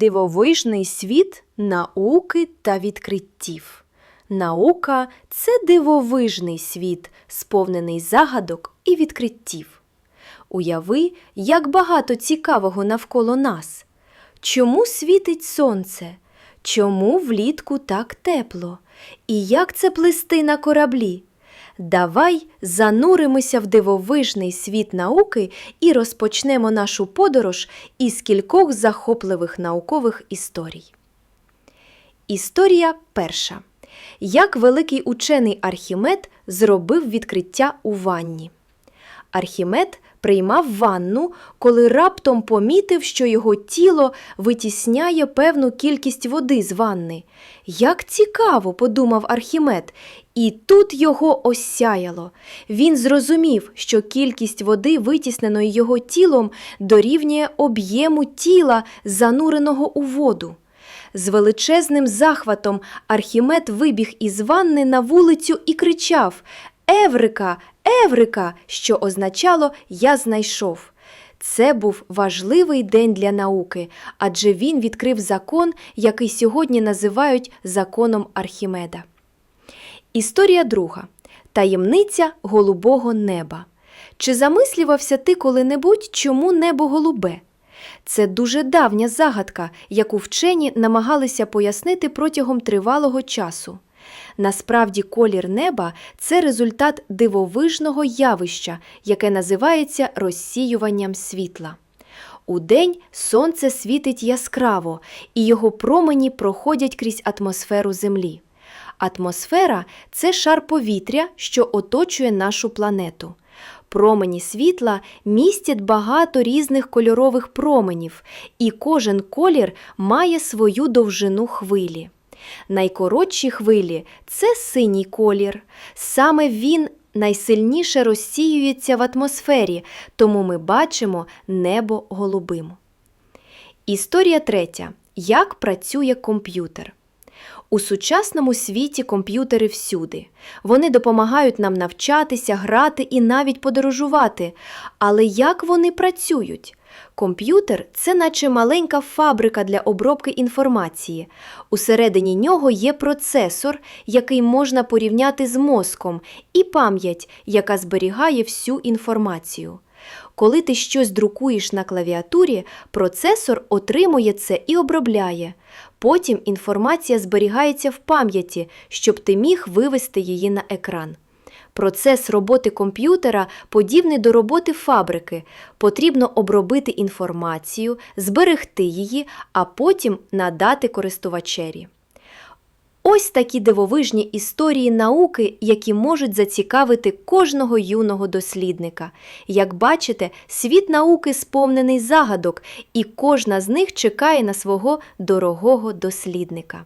Дивовижний світ науки та відкриттів. Наука це дивовижний світ, сповнений загадок і відкриттів. Уяви, як багато цікавого навколо нас. Чому світить сонце? Чому влітку так тепло? І як це плисти на кораблі? Давай зануримося в дивовижний світ науки і розпочнемо нашу подорож із кількох захопливих наукових історій. Історія перша. Як великий учений Архімед зробив відкриття у ванні. Архімед приймав ванну, коли раптом помітив, що його тіло витісняє певну кількість води з ванни. Як цікаво, подумав Архімед, і тут його осяяло. Він зрозумів, що кількість води, витісненої його тілом, дорівнює об'єму тіла, зануреного у воду. З величезним захватом Архімед вибіг із ванни на вулицю і кричав Еврика, Еврика, що означало Я знайшов. Це був важливий день для науки, адже він відкрив закон, який сьогодні називають законом Архімеда. Історія друга. Таємниця голубого неба. Чи замислювався ти коли-небудь, чому небо голубе? Це дуже давня загадка, яку вчені намагалися пояснити протягом тривалого часу. Насправді, колір неба це результат дивовижного явища, яке називається розсіюванням світла. Удень сонце світить яскраво, і його промені проходять крізь атмосферу Землі. Атмосфера це шар повітря, що оточує нашу планету. Промені світла містять багато різних кольорових променів, і кожен колір має свою довжину хвилі. Найкоротші хвилі це синій колір. Саме він найсильніше розсіюється в атмосфері, тому ми бачимо небо голубим. Історія третя. Як працює комп'ютер? У сучасному світі комп'ютери всюди. Вони допомагають нам навчатися, грати і навіть подорожувати. Але як вони працюють? Комп'ютер це наче маленька фабрика для обробки інформації. Усередині нього є процесор, який можна порівняти з мозком, і пам'ять, яка зберігає всю інформацію. Коли ти щось друкуєш на клавіатурі, процесор отримує це і обробляє. Потім інформація зберігається в пам'яті, щоб ти міг вивести її на екран. Процес роботи комп'ютера подібний до роботи фабрики. Потрібно обробити інформацію, зберегти її, а потім надати користувачеві. Ось такі дивовижні історії науки, які можуть зацікавити кожного юного дослідника. Як бачите, світ науки сповнений загадок, і кожна з них чекає на свого дорогого дослідника.